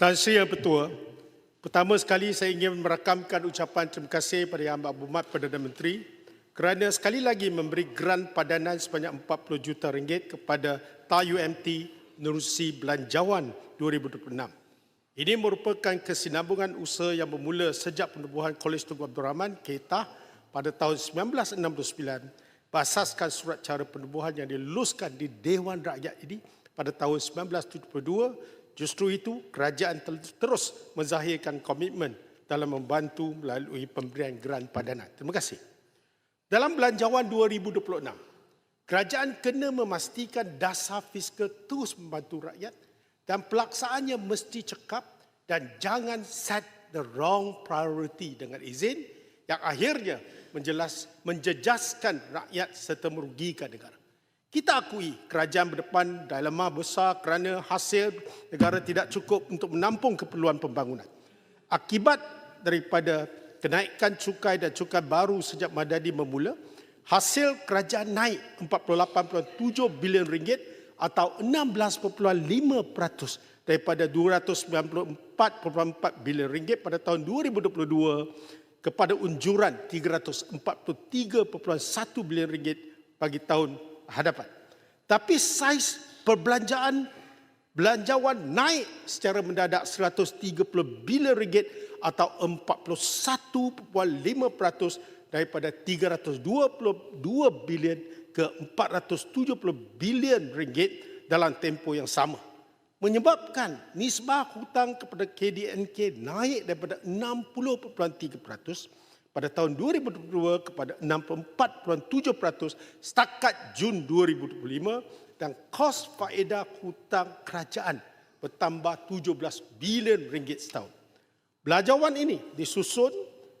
Tan Sri Yang Pertua, pertama sekali saya ingin merakamkan ucapan terima kasih pada Yang Amat Berhormat Perdana Menteri kerana sekali lagi memberi grant padanan sebanyak 40 juta ringgit kepada TAUMT Nerusi Belanjawan 2026. Ini merupakan kesinambungan usaha yang bermula sejak penubuhan Kolej Tunku Abdul Rahman, KETA, pada tahun 1969 berasaskan surat cara penubuhan yang diluluskan di Dewan Rakyat ini pada tahun 1972 Justru itu, kerajaan terus menzahirkan komitmen dalam membantu melalui pemberian grant padanan. Terima kasih. Dalam belanjawan 2026, kerajaan kena memastikan dasar fiskal terus membantu rakyat dan pelaksanaannya mesti cekap dan jangan set the wrong priority dengan izin yang akhirnya menjelas, menjejaskan rakyat serta merugikan negara. Kita akui kerajaan berdepan dilema besar kerana hasil negara tidak cukup untuk menampung keperluan pembangunan. Akibat daripada kenaikan cukai dan cukai baru sejak Madadi memula, hasil kerajaan naik 48.7 bilion ringgit atau 16.5% daripada 294.4 bilion ringgit pada tahun 2022 kepada unjuran 343.1 bilion ringgit bagi tahun hadapan. Tapi saiz perbelanjaan belanjawan naik secara mendadak 130 bilion ringgit atau 41.5% daripada 322 bilion ke 470 bilion ringgit dalam tempoh yang sama. Menyebabkan nisbah hutang kepada KDNK naik daripada 60.3% pada tahun 2022 kepada 64.7% setakat Jun 2025 dan kos faedah hutang kerajaan bertambah 17 bilion ringgit setahun. Belanjawan ini disusun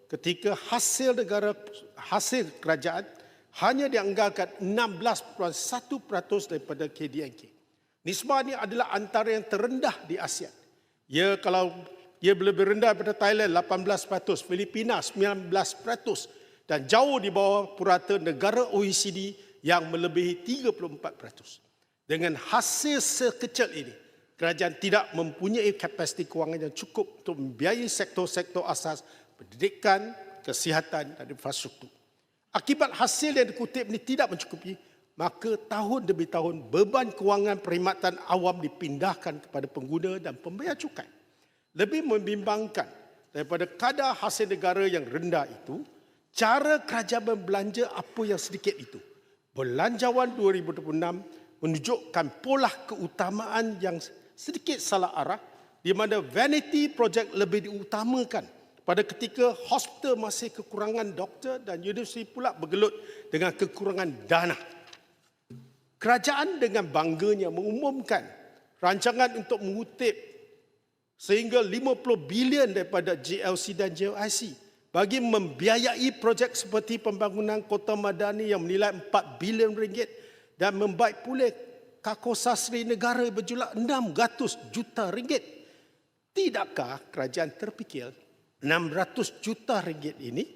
ketika hasil negara hasil kerajaan hanya dianggarkan 16.1% daripada KDNK. Nisbah ini adalah antara yang terendah di ASEAN. Ya kalau ia lebih rendah daripada Thailand 18%, Filipina 19% dan jauh di bawah purata negara OECD yang melebihi 34%. Dengan hasil sekecil ini, kerajaan tidak mempunyai kapasiti kewangan yang cukup untuk membiayai sektor-sektor asas pendidikan, kesihatan dan infrastruktur. Akibat hasil yang dikutip ini tidak mencukupi, maka tahun demi tahun beban kewangan perkhidmatan awam dipindahkan kepada pengguna dan pembayar cukai lebih membimbangkan daripada kadar hasil negara yang rendah itu, cara kerajaan berbelanja apa yang sedikit itu. Belanjawan 2026 menunjukkan pola keutamaan yang sedikit salah arah di mana vanity project lebih diutamakan pada ketika hospital masih kekurangan doktor dan universiti pula bergelut dengan kekurangan dana. Kerajaan dengan bangganya mengumumkan rancangan untuk mengutip sehingga 50 bilion daripada GLC dan JLIC bagi membiayai projek seperti pembangunan kota madani yang menilai 4 bilion ringgit dan membaik pulih kako sasri negara berjumlah 600 juta ringgit. Tidakkah kerajaan terfikir 600 juta ringgit ini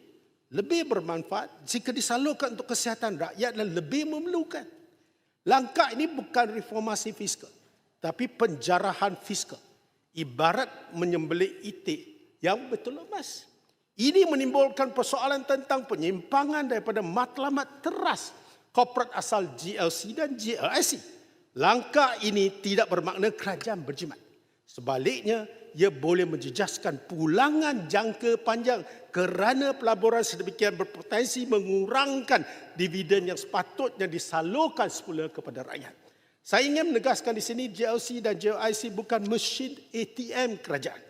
lebih bermanfaat jika disalurkan untuk kesihatan rakyat dan lebih memerlukan. Langkah ini bukan reformasi fiskal, tapi penjarahan fiskal ibarat menyembelih itik yang betul lemas. Ini menimbulkan persoalan tentang penyimpangan daripada matlamat teras korporat asal GLC dan GLIC. Langkah ini tidak bermakna kerajaan berjimat. Sebaliknya, ia boleh menjejaskan pulangan jangka panjang kerana pelaburan sedemikian berpotensi mengurangkan dividen yang sepatutnya disalurkan semula kepada rakyat. Saya ingin menegaskan di sini GLC dan JLIC bukan mesin ATM kerajaan.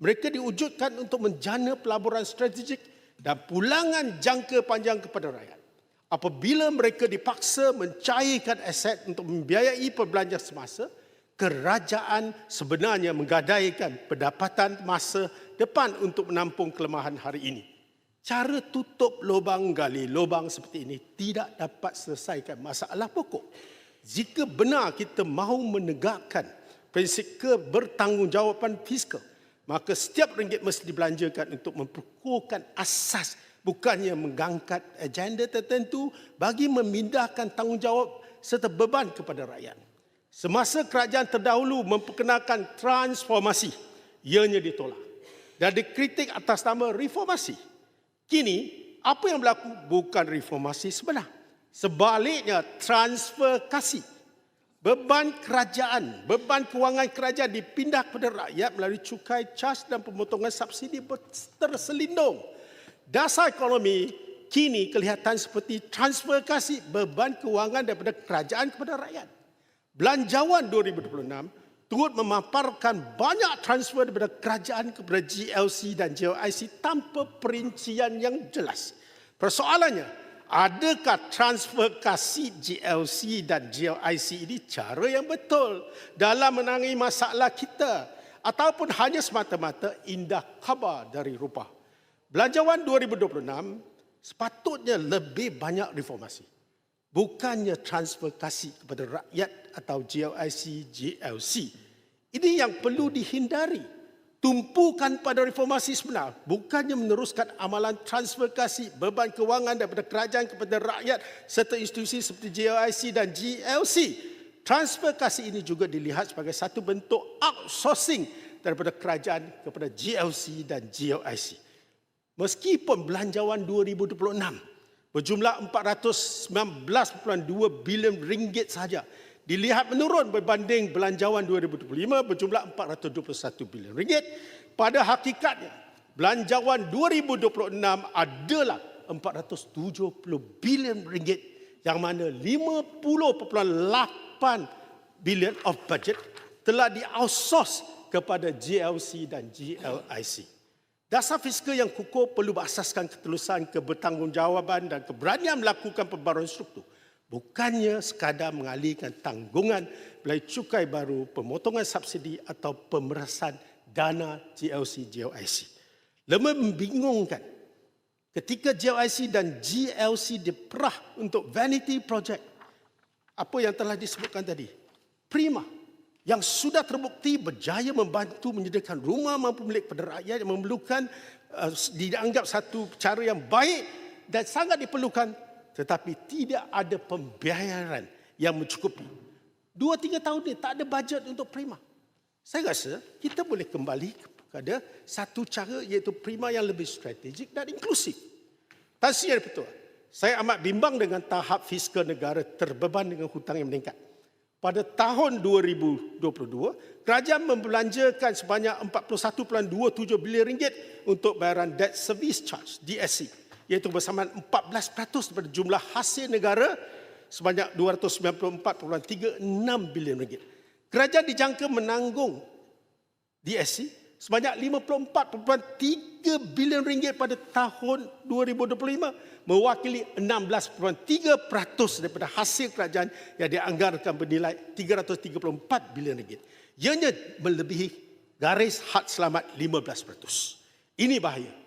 Mereka diwujudkan untuk menjana pelaburan strategik dan pulangan jangka panjang kepada rakyat. Apabila mereka dipaksa mencairkan aset untuk membiayai perbelanjaan semasa, kerajaan sebenarnya menggadaikan pendapatan masa depan untuk menampung kelemahan hari ini. Cara tutup lubang gali lubang seperti ini tidak dapat selesaikan masalah pokok jika benar kita mahu menegakkan prinsip kebertanggungjawaban fiskal, maka setiap ringgit mesti dibelanjakan untuk memperkuatkan asas bukannya mengangkat agenda tertentu bagi memindahkan tanggungjawab serta beban kepada rakyat. Semasa kerajaan terdahulu memperkenalkan transformasi ianya ditolak. Dan dikritik atas nama reformasi. Kini, apa yang berlaku bukan reformasi sebenar. Sebaliknya, transfer kasih. Beban kerajaan, beban kewangan kerajaan dipindah kepada rakyat melalui cukai, cas dan pemotongan subsidi terselindung. Dasar ekonomi kini kelihatan seperti transfer kasih beban kewangan daripada kerajaan kepada rakyat. Belanjawan 2026 turut memaparkan banyak transfer daripada kerajaan kepada GLC dan GLIC tanpa perincian yang jelas. Persoalannya, adakah transfer kasih GLC dan GLIC ini cara yang betul dalam menangani masalah kita ataupun hanya semata-mata indah khabar dari rupa. Belanjawan 2026 sepatutnya lebih banyak reformasi. Bukannya transfer kasih kepada rakyat atau GLIC, GLC. Ini yang perlu dihindari tumpukan pada reformasi sebenar bukannya meneruskan amalan transfer kasih beban kewangan daripada kerajaan kepada rakyat serta institusi seperti JLIC dan GLC. Transfer kasih ini juga dilihat sebagai satu bentuk outsourcing daripada kerajaan kepada GLC dan GLIC. Meskipun belanjawan 2026 berjumlah 419.2 bilion ringgit sahaja dilihat menurun berbanding belanjawan 2025 berjumlah 421 bilion ringgit. Pada hakikatnya, belanjawan 2026 adalah 470 bilion ringgit yang mana 50.8 bilion of budget telah di-outsource kepada GLC dan GLIC. Dasar fiskal yang kukuh perlu berasaskan ketulusan, kebertanggungjawaban dan keberanian melakukan pembaruan struktur bukannya sekadar mengalihkan tanggungan melalui cukai baru, pemotongan subsidi atau pemerasan dana GLC GLIC. Lemah membingungkan ketika GLIC dan GLC diperah untuk vanity project. Apa yang telah disebutkan tadi? Prima yang sudah terbukti berjaya membantu menyediakan rumah mampu milik kepada rakyat yang memerlukan uh, dianggap satu cara yang baik dan sangat diperlukan tetapi tidak ada pembayaran yang mencukupi. Dua tiga tahun ini tak ada bajet untuk prima. Saya rasa kita boleh kembali kepada satu cara iaitu prima yang lebih strategik dan inklusif. Tasiar betul. Saya amat bimbang dengan tahap fiskal negara terbeban dengan hutang yang meningkat. Pada tahun 2022, kerajaan membelanjakan sebanyak 41.27 bilion ringgit untuk bayaran debt service charge, DSC iaitu bersamaan 14% daripada jumlah hasil negara sebanyak 294.36 bilion ringgit. Kerajaan dijangka menanggung DSC sebanyak 54.3 bilion ringgit pada tahun 2025 mewakili 16.3% daripada hasil kerajaan yang dianggarkan bernilai 334 bilion ringgit. Ianya melebihi garis had selamat 15%. Ini bahaya.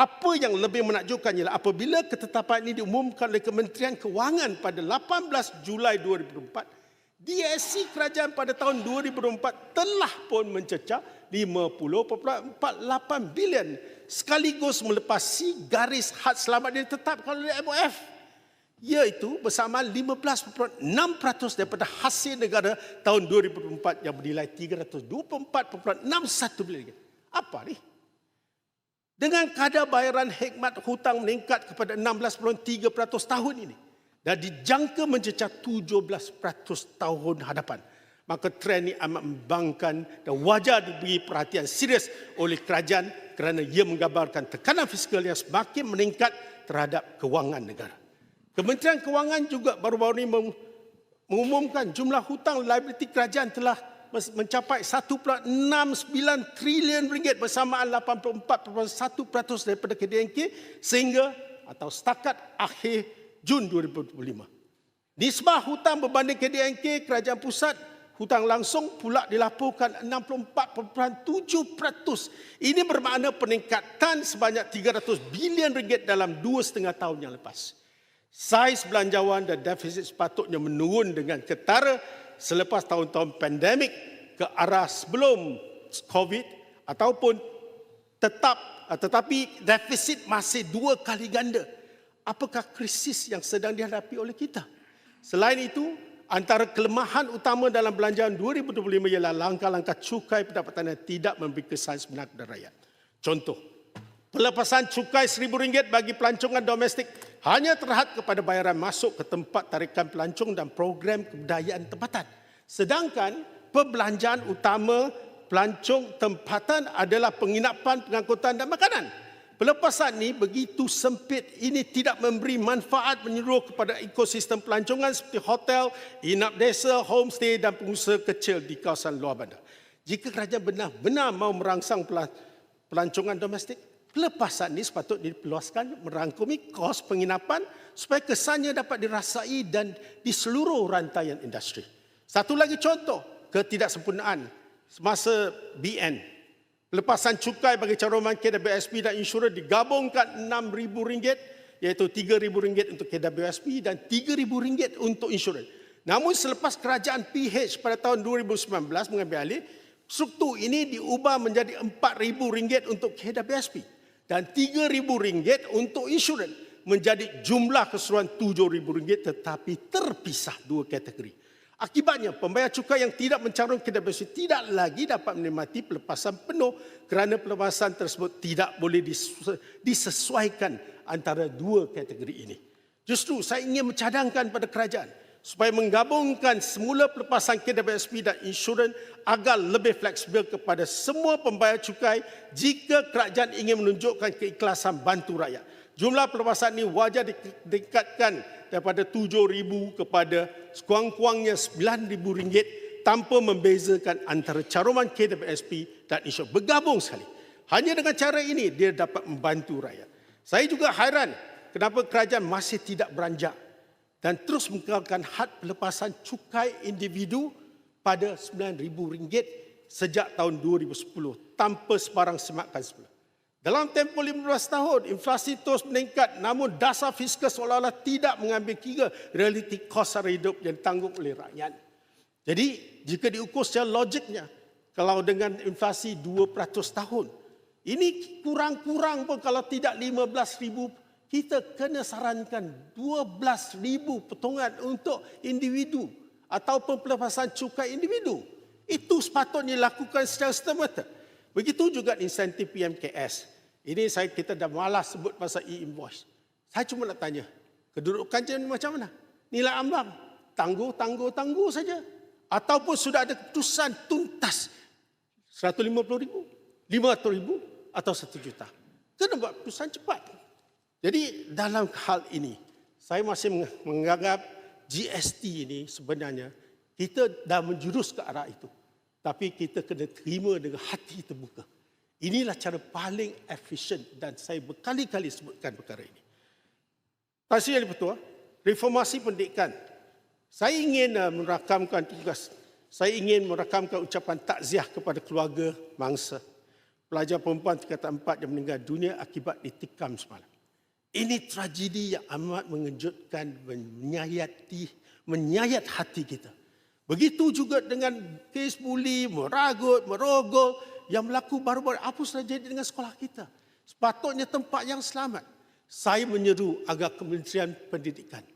Apa yang lebih menakjubkan ialah apabila ketetapan ini diumumkan oleh Kementerian Kewangan pada 18 Julai 2024, DSC kerajaan pada tahun 2024 telah pun mencecah 50.48 bilion sekaligus melepasi garis had selamat yang ditetapkan oleh MOF iaitu bersama 15.6% daripada hasil negara tahun 2024 yang bernilai 324.61 bilion. Apa ni? Dengan kadar bayaran hikmat hutang meningkat kepada 16.3% tahun ini dan dijangka mencecah 17% tahun hadapan. Maka trend ini amat membangkan dan wajar diberi perhatian serius oleh kerajaan kerana ia menggambarkan tekanan fiskal yang semakin meningkat terhadap kewangan negara. Kementerian Kewangan juga baru-baru ini mengumumkan jumlah hutang liability kerajaan telah mencapai 1.69 trilion ringgit bersamaan 84.1% daripada KDNK sehingga atau setakat akhir Jun 2025. Nisbah hutang berbanding KDNK kerajaan pusat hutang langsung pula dilaporkan 64.7%. Ini bermakna peningkatan sebanyak 300 bilion ringgit dalam dua setengah tahun yang lepas. Saiz belanjawan dan defisit sepatutnya menurun dengan ketara selepas tahun-tahun pandemik ke arah sebelum COVID ataupun tetap tetapi defisit masih dua kali ganda. Apakah krisis yang sedang dihadapi oleh kita? Selain itu, antara kelemahan utama dalam belanjaan 2025 ialah langkah-langkah cukai pendapatan yang tidak memberi kesan sebenar kepada rakyat. Contoh, pelepasan cukai RM1,000 bagi pelancongan domestik hanya terhad kepada bayaran masuk ke tempat tarikan pelancong dan program kebudayaan tempatan. Sedangkan perbelanjaan utama pelancong tempatan adalah penginapan, pengangkutan dan makanan. Pelepasan ini begitu sempit, ini tidak memberi manfaat menyeluruh kepada ekosistem pelancongan seperti hotel, inap desa, homestay dan pengusaha kecil di kawasan luar bandar. Jika kerajaan benar-benar mahu merangsang pelancongan domestik, pelepasan ini sepatutnya diperluaskan merangkumi kos penginapan supaya kesannya dapat dirasai dan di seluruh rantaian industri. Satu lagi contoh, ketidaksempurnaan semasa BN Lepasan cukai bagi caruman KWSP dan insurans digabungkan RM6,000 iaitu RM3,000 untuk KWSP dan RM3,000 untuk insurans. Namun selepas kerajaan PH pada tahun 2019 mengambil alih, struktur ini diubah menjadi RM4,000 untuk KWSP dan RM3,000 untuk insurans menjadi jumlah keseluruhan RM7,000 tetapi terpisah dua kategori. Akibatnya, pembayar cukai yang tidak mencarung KWSP tidak lagi dapat menikmati pelepasan penuh kerana pelepasan tersebut tidak boleh disesuaikan antara dua kategori ini. Justru saya ingin mencadangkan pada kerajaan supaya menggabungkan semula pelepasan KWSP dan insurans agar lebih fleksibel kepada semua pembayar cukai jika kerajaan ingin menunjukkan keikhlasan bantu rakyat. Jumlah pelepasan ini wajar ditingkatkan daripada RM7,000 kepada sekurang-kurangnya RM9,000 tanpa membezakan antara caruman KWSP dan insurans. Bergabung sekali. Hanya dengan cara ini dia dapat membantu rakyat. Saya juga hairan kenapa kerajaan masih tidak beranjak dan terus mengekalkan had pelepasan cukai individu pada RM9,000 sejak tahun 2010 tanpa sebarang sematkan semula. Dalam tempoh 15 tahun, inflasi terus meningkat namun dasar fiskal seolah-olah tidak mengambil kira realiti kos hidup yang ditanggung oleh rakyat. Jadi, jika diukur secara logiknya, kalau dengan inflasi 2% tahun, ini kurang-kurang pun kalau tidak 15 ribu, kita kena sarankan 12 ribu potongan untuk individu ataupun pelepasan cukai individu. Itu sepatutnya dilakukan secara sistematik. Begitu juga insentif PMKS. Ini saya kita dah malas sebut pasal e-invoice. Saya cuma nak tanya, kedudukan macam mana? Nilai ambang, tangguh, tangguh, tangguh saja. Ataupun sudah ada keputusan tuntas 150 ribu, 500 ribu atau 1 juta. Kena buat keputusan cepat. Jadi dalam hal ini, saya masih menganggap GST ini sebenarnya kita dah menjurus ke arah itu. Tapi kita kena terima dengan hati terbuka. Inilah cara paling efisien dan saya berkali-kali sebutkan perkara ini. Terima Yang Ketua, reformasi pendidikan. Saya ingin uh, merakamkan tugas. Saya ingin merakamkan ucapan takziah kepada keluarga mangsa. Pelajar perempuan tingkatan empat yang meninggal dunia akibat ditikam semalam. Ini tragedi yang amat mengejutkan, menyayati, menyayat hati kita. Begitu juga dengan kes buli, meragut, merogol yang berlaku baru-baru. Apa saja jadi dengan sekolah kita? Sepatutnya tempat yang selamat. Saya menyeru agar Kementerian Pendidikan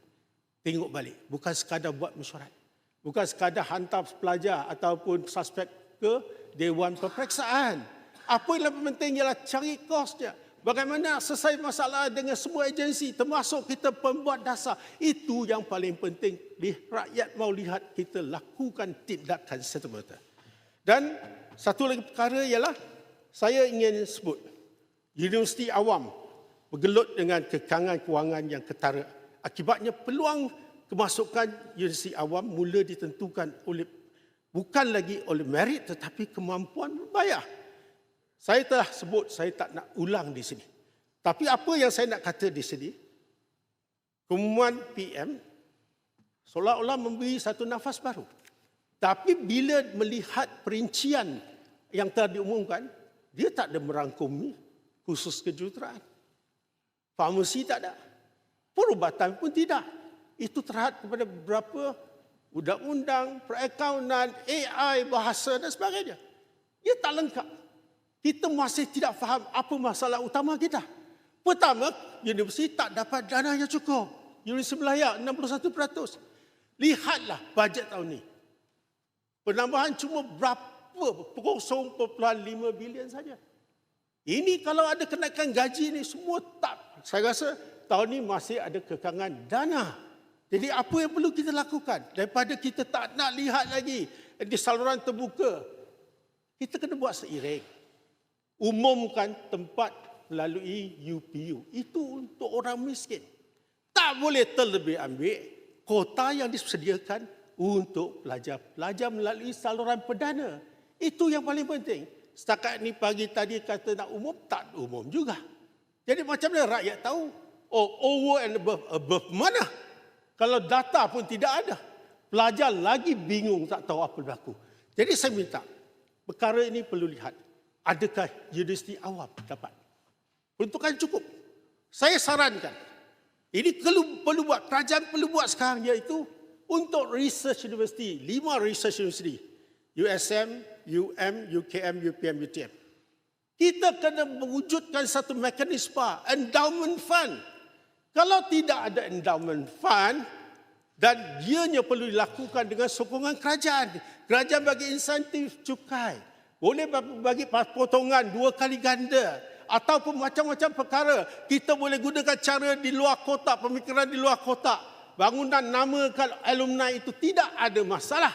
tengok balik. Bukan sekadar buat mesyuarat. Bukan sekadar hantar pelajar ataupun suspek ke Dewan Peperiksaan. Apa yang lebih penting ialah cari kosnya. Bagaimana selesai masalah dengan semua agensi termasuk kita pembuat dasar. Itu yang paling penting. Rakyat mau lihat kita lakukan tindakan serta-merta. Dan satu lagi perkara ialah saya ingin sebut Universiti Awam bergelut dengan kekangan kewangan yang ketara. Akibatnya peluang kemasukan Universiti Awam mula ditentukan oleh bukan lagi oleh merit tetapi kemampuan bayar. Saya telah sebut, saya tak nak ulang di sini. Tapi apa yang saya nak kata di sini, keumuman PM seolah-olah memberi satu nafas baru. Tapi bila melihat perincian yang telah diumumkan, dia tak ada merangkumi khusus kejuruteraan. Farmasi tak ada. Perubatan pun tidak. Itu terhad kepada beberapa undang-undang, perakaunan, AI, bahasa dan sebagainya. Ia tak lengkap kita masih tidak faham apa masalah utama kita. Pertama, universiti tak dapat dana yang cukup. Universiti Melaya 61%. Lihatlah bajet tahun ini. Penambahan cuma berapa? 0.5 bilion saja. Ini kalau ada kenaikan gaji ni semua tak. Saya rasa tahun ini masih ada kekangan dana. Jadi apa yang perlu kita lakukan? Daripada kita tak nak lihat lagi di saluran terbuka. Kita kena buat seiring. Umumkan tempat melalui UPU. Itu untuk orang miskin. Tak boleh terlebih ambil kota yang disediakan untuk pelajar-pelajar melalui saluran perdana. Itu yang paling penting. Setakat ni pagi tadi kata nak umum, tak umum juga. Jadi macam mana rakyat tahu? Oh, over and above, above mana? Kalau data pun tidak ada. Pelajar lagi bingung tak tahu apa berlaku. Jadi saya minta, perkara ini perlu lihat. Adakah universiti awam dapat? Peruntukan cukup. Saya sarankan, ini perlu, perlu buat, kerajaan perlu buat sekarang iaitu untuk research university, lima research university, USM, UM, UKM, UPM, UTM. Kita kena mewujudkan satu mekanisme endowment fund. Kalau tidak ada endowment fund dan ianya perlu dilakukan dengan sokongan kerajaan. Kerajaan bagi insentif cukai. Boleh bagi potongan dua kali ganda ataupun macam-macam perkara. Kita boleh gunakan cara di luar kotak, pemikiran di luar kotak. Bangunan namakan alumni itu tidak ada masalah.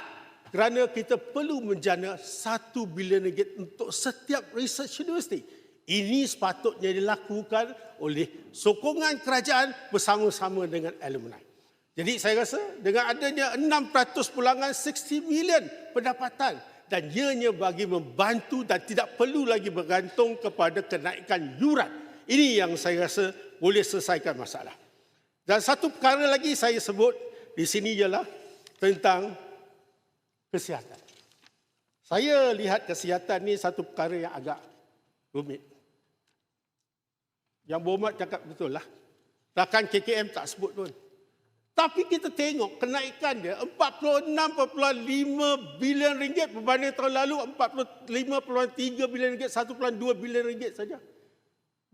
Kerana kita perlu menjana satu bilion ringgit untuk setiap research university. Ini sepatutnya dilakukan oleh sokongan kerajaan bersama-sama dengan alumni. Jadi saya rasa dengan adanya 600 pulangan 60 million pendapatan dan ianya bagi membantu dan tidak perlu lagi bergantung kepada kenaikan yuran. Ini yang saya rasa boleh selesaikan masalah. Dan satu perkara lagi saya sebut di sini ialah tentang kesihatan. Saya lihat kesihatan ni satu perkara yang agak rumit. Yang Berhormat cakap betul lah. Rakan KKM tak sebut pun. Tapi kita tengok kenaikan dia 46.5 bilion ringgit berbanding tahun lalu 45.3 bilion ringgit 1.2 bilion ringgit saja.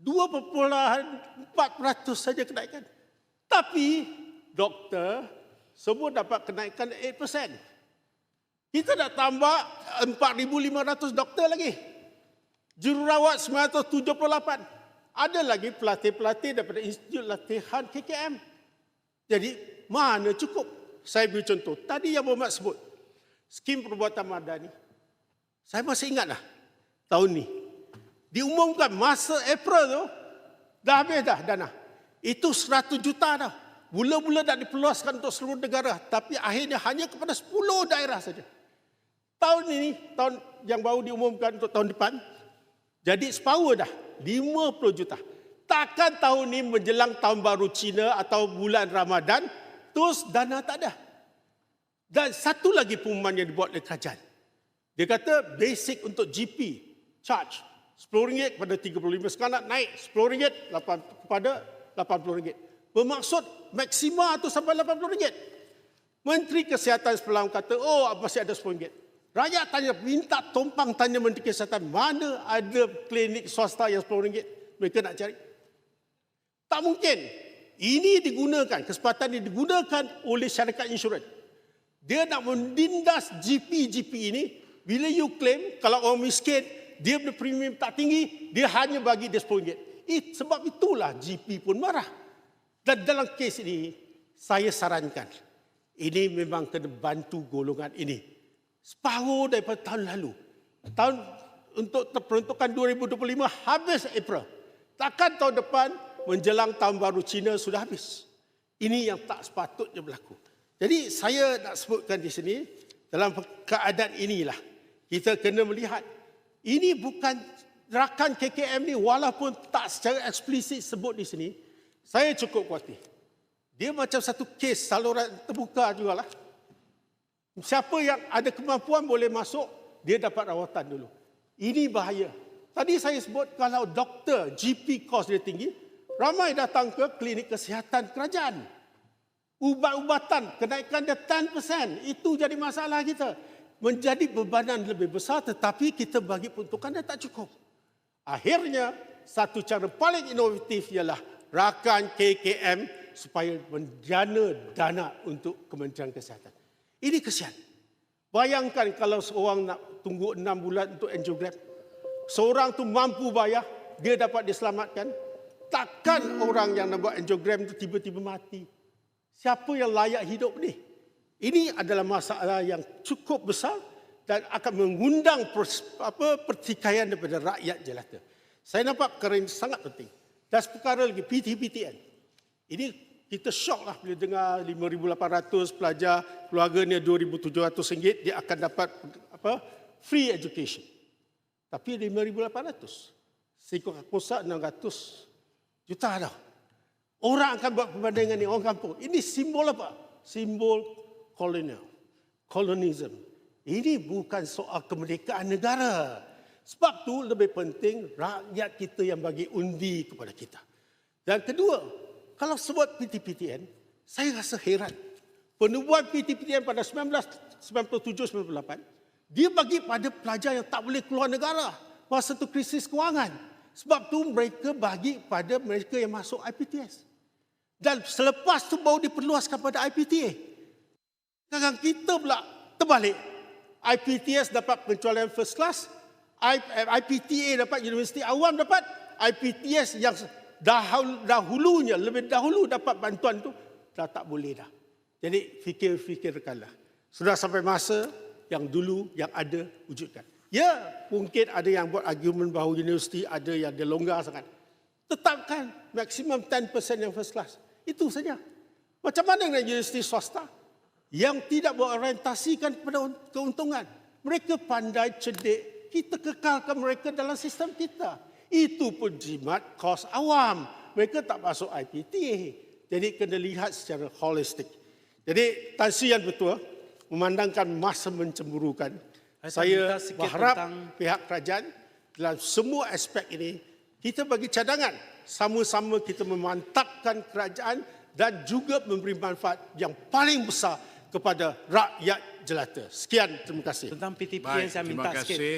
2.4% saja kenaikan. Tapi doktor semua dapat kenaikan 8%. Kita nak tambah 4,500 doktor lagi. Jururawat 978. Ada lagi pelatih-pelatih daripada Institut Latihan KKM. Jadi mana cukup. Saya beri contoh. Tadi yang Muhammad sebut. Skim perbuatan madani. Saya masih ingat lah. Tahun ni. Diumumkan masa April tu. Dah habis dah dana. Itu 100 juta dah. Mula-mula dah diperluaskan untuk seluruh negara. Tapi akhirnya hanya kepada 10 daerah saja. Tahun ini, tahun yang baru diumumkan untuk tahun depan. Jadi separuh dah. 50 juta. Takkan tahun ini menjelang tahun baru Cina atau bulan Ramadan terus dana tak ada. Dan satu lagi pengumuman yang dibuat oleh kerajaan. Dia kata basic untuk GP charge RM10 kepada RM35. Sekarang nak naik RM10 kepada RM80. Bermaksud maksima itu sampai RM80. Menteri Kesihatan semalam kata, oh masih ada RM10. Rakyat tanya, minta tumpang tanya Menteri Kesihatan, mana ada klinik swasta yang RM10? Mereka nak cari. Tak mungkin. Ini digunakan, kesempatan ini digunakan oleh syarikat insurans. Dia nak mendindas GP-GP ini, bila you claim, kalau orang miskin, dia punya premium tak tinggi, dia hanya bagi dia RM10. Eh, sebab itulah GP pun marah. Dan dalam kes ini, saya sarankan, ini memang kena bantu golongan ini. Separuh daripada tahun lalu. Tahun untuk peruntukan 2025 habis April. Takkan tahun depan menjelang tahun baru Cina sudah habis. Ini yang tak sepatutnya berlaku. Jadi saya nak sebutkan di sini, dalam keadaan inilah, kita kena melihat, ini bukan rakan KKM ni walaupun tak secara eksplisit sebut di sini, saya cukup khawatir. Dia macam satu kes saluran terbuka juga lah. Siapa yang ada kemampuan boleh masuk, dia dapat rawatan dulu. Ini bahaya. Tadi saya sebut kalau doktor GP cost dia tinggi, Ramai datang ke klinik kesihatan kerajaan. Ubat-ubatan kenaikan dia 10%. Itu jadi masalah kita. Menjadi bebanan lebih besar tetapi kita bagi peruntukan dia tak cukup. Akhirnya, satu cara paling inovatif ialah rakan KKM supaya menjana dana untuk Kementerian Kesihatan. Ini kesian. Bayangkan kalau seorang nak tunggu enam bulan untuk angiogram. Seorang tu mampu bayar, dia dapat diselamatkan. Takkan orang yang nak buat angiogram tu tiba-tiba mati. Siapa yang layak hidup ni? Ini adalah masalah yang cukup besar dan akan mengundang pers- apa, pertikaian daripada rakyat jelata. Saya nampak perkara ini sangat penting. Dan perkara lagi, PTPTN. Ini kita syok lah bila dengar 5,800 pelajar keluarganya 2,700 ringgit dia akan dapat apa free education. Tapi 5,800. Sikut pusat 600 juta dah. Orang akan buat perbandingan ni orang kampung. Ini simbol apa? Simbol kolonial. Kolonism. Ini bukan soal kemerdekaan negara. Sebab tu lebih penting rakyat kita yang bagi undi kepada kita. Dan kedua, kalau sebut PTPTN, saya rasa heran. Penubuhan PTPTN pada 1997-98, dia bagi pada pelajar yang tak boleh keluar negara. Masa tu krisis kewangan. Sebab tu mereka bagi pada mereka yang masuk IPTS. Dan selepas tu baru diperluaskan pada IPTA. Sekarang kita pula terbalik. IPTS dapat pengecualian first class, I- eh, IPTA dapat universiti awam dapat, IPTS yang dahulu, dahulunya, lebih dahulu dapat bantuan tu, dah tak boleh dah. Jadi fikir-fikirkanlah. Sudah sampai masa yang dulu yang ada wujudkan. Ya, mungkin ada yang buat argument bahawa universiti ada yang dia longgar sangat. Tetapkan maksimum 10% yang first class. Itu saja. Macam mana dengan universiti swasta? Yang tidak berorientasikan kepada keuntungan. Mereka pandai, cerdik. Kita kekalkan mereka dalam sistem kita. Itu pun jimat kos awam. Mereka tak masuk IPTA. Jadi kena lihat secara holistik. Jadi Tan Sri Yang Betul memandangkan masa mencemburukan. Saya Saya berharap tentang- pihak kerajaan dalam semua aspek ini kita bagi cadangan sama-sama kita memantapkan kerajaan dan juga memberi manfaat yang paling besar kepada rakyat jelata. Sekian, terima kasih. Tentang PTP Baik, yang saya terima minta sikit. kasih.